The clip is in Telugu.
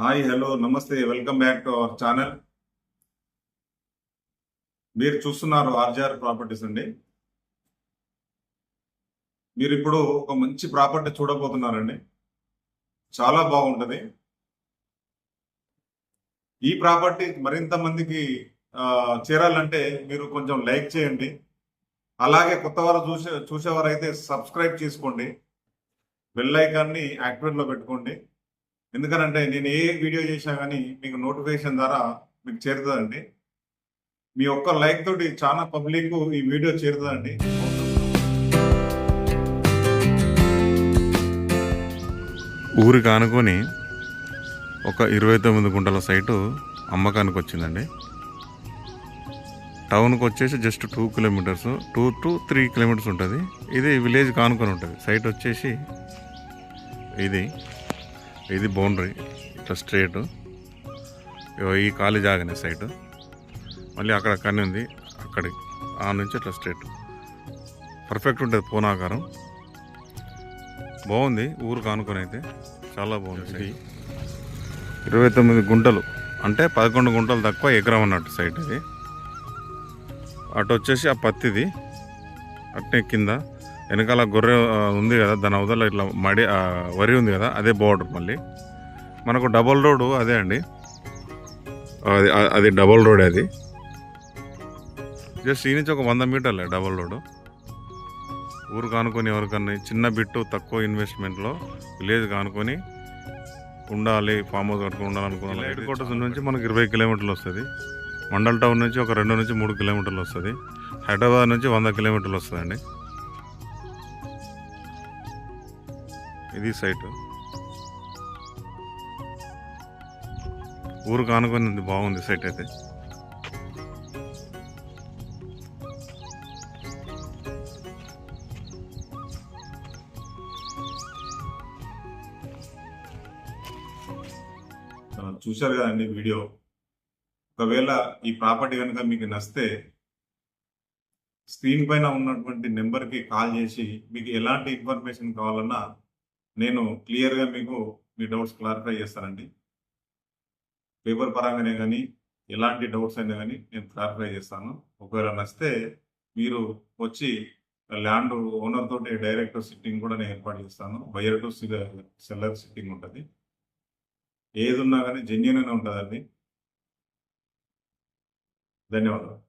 హాయ్ హలో నమస్తే welcome back to our channel మీరు చూస్తున్నారు ఆర్జీఆర్ ప్రాపర్టీస్ అండి. మీరు ఇప్పుడు ఒక మంచి ప్రాపర్టీ చూడబోతున్నారండి. చాలా బాగుంటుంది. ఈ ప్రాపర్టీ మరింత మందికి చేరాలంటే మీరు కొంచెం లైక్ చేయండి. అలాగే కొత్త వారు చూసే చూసేవారైతే సబ్స్క్రైబ్ చేసుకోండి. బెల్ ఐకాన్ని యాక్టివేట్లో పెట్టుకోండి. ఎందుకనంటే నేను ఏ వీడియో చేసినా కానీ మీకు నోటిఫికేషన్ ద్వారా మీకు చేరుతుందండి. మీ ఒక్క లైక్ తోటి చాలా పబ్లిక్ ఈ వీడియో చేరుతుందండి. ఊరికి ఆనుకొని ఒక ఇరవై తొమ్మిది గుంటల సైటు అమ్మకానికి వచ్చిందండి. టౌన్కి వచ్చేసి just two kilometres two to three kilometres ఉంటుంది. ఇది విలేజ్ కానుకొని ఉంటుంది. సైట్ వచ్చేసి ఇది. ఇది బౌండరీ ఇట్లా స్ట్రేట్ ఈ ఖాళీ జాగానే సైట్ మళ్ళీ అక్కడ కన్ను ఉంది అక్కడి ఆ నుంచి ఇట్లా స్ట్రేట్ పర్ఫెక్ట్ ఉంటుంది పూనాకారం. బాగుంది ఊరు కానుకొని అయితే. చాలా బాగుంది ఇది ఇరవై తొమ్మిది గుంటలు. అంటే పదకొండు గుంటలు తక్కువ ఎకరం అన్నట్టు సైట్ ఇది. అటు వచ్చేసి ఆ పత్తిది అట్నే కింద. వెనకాల గొర్రె ఉంది కదా దాని అవతల ఇట్లా మడి వరి ఉంది కదా అదే బోర్డర్ మళ్ళీ. మనకు డబల్ రోడ్ అదే అండి. అది అది డబల్ రోడ్ అది. జస్ట్ ఈ నుంచి ఒక వంద మీటర్లే డబల్ రోడ్ ఊరు కానుకొని ఎవరికన్నా చిన్న బిట్టు తక్కువ ఇన్వెస్ట్మెంట్లో విలేజ్ కానుకొని ఉండాలి ఫామ్ హౌస్ కట్టుకుని ఉండాలనుకున్నాను హెడ్ క్వార్టర్స్ నుంచి మనకి ఇరవై కిలోమీటర్లు వస్తుంది. మండల్ టౌన్ నుంచి ఒక రెండు నుంచి మూడు కిలోమీటర్లు వస్తుంది. హైదరాబాద్ నుంచి వంద కిలోమీటర్లు వస్తుందండి. ఇది సైట్. ఊరు కానుకొని బాగుంది సైట్ అయితే. చూశారు కదండి వీడియో. ఒకవేళ ఈ ప్రాపర్టీ కనుక మీకు నచ్చితే స్క్రీన్ పైన ఉన్నటువంటి నెంబర్కి కాల్ చేసి మీకు ఎలాంటి ఇన్ఫర్మేషన్ కావాలన్నా నేను క్లియర్గా మీకు మీ డౌట్స్ క్లారిఫై చేస్తానండి. పేపర్ పరంగానే కానీ ఎలాంటి డౌట్స్ అయినా కానీ నేను క్లారిఫై చేస్తాను. ఒకవేళ నచ్చితే మీరు వచ్చి ల్యాండ్ ఓనర్ తోటి డైరెక్ట్ సిట్టింగ్ కూడా నేను ఏర్పాటు చేస్తాను. బయర్ టు సెల్లర్ సిట్టింగ్ ఉంటుంది. ఏది ఉన్నా కానీ జెన్యున్ ఉంటుందండి. ధన్యవాదాలు.